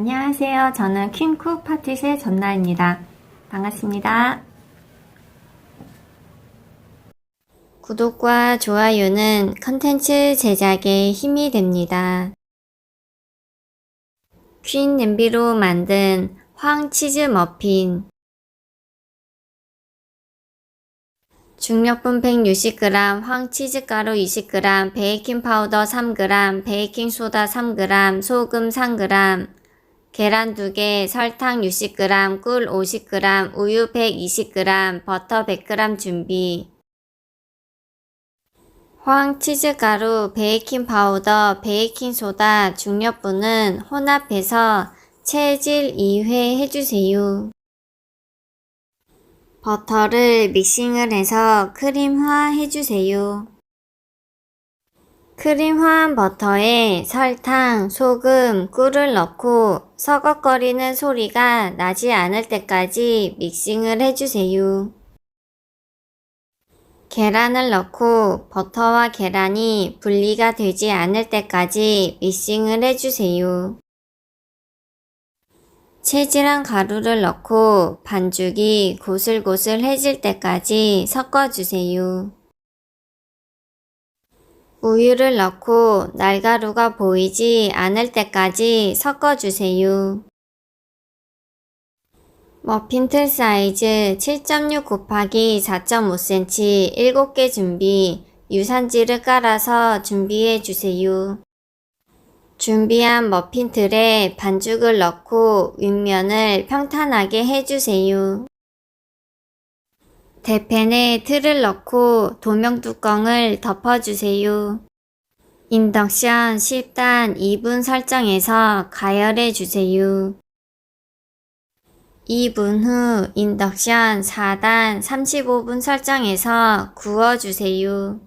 안녕하세요. 저는 퀸쿡 파티의 전나입니다. 반갑습니다. 구독과 좋아요는 컨텐츠 제작에 힘이 됩니다. 퀸 냄비로 만든 황치즈 머핀 중력분 160g, 황치즈가루 20g, 베이킹 파우더 3g, 베이킹 소다 3g, 소금 3g, 계란 2개, 설탕 60g, 꿀 50g, 우유 120g, 버터 100g 준비. 황 치즈 가루, 베이킹 파우더, 베이킹 소다, 중력분은 혼합해서 체질 2회 해주세요. 버터를 믹싱을 해서 크림화 해주세요. 크림 화한 버터에 설탕, 소금, 꿀을 넣고 서걱거리는 소리가 나지 않을 때까지 믹싱을 해주세요. 계란을 넣고 버터와 계란이 분리가 되지 않을 때까지 믹싱을 해주세요. 체질한 가루를 넣고 반죽이 고슬고슬해질 때까지 섞어주세요. 우유를 넣고 날가루가 보이지 않을 때까지 섞어주세요. 머핀 틀 사이즈 7.6 곱하기 4.5cm 7개 준비, 유산지를 깔아서 준비해 주세요. 준비한 머핀 틀에 반죽을 넣고 윗면을 평탄하게 해주세요. 대팬에 틀을 넣고 도명 뚜껑을 덮어주세요. 인덕션 10단 2분 설정해서 가열해 주세요. 2분 후 인덕션 4단 35분 설정해서 구워주세요.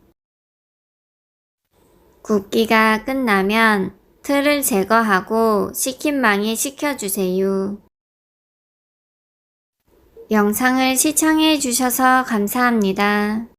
굽기가 끝나면 틀을 제거하고 식힌망에 식혀주세요. 영상을 시청해 주셔서 감사합니다.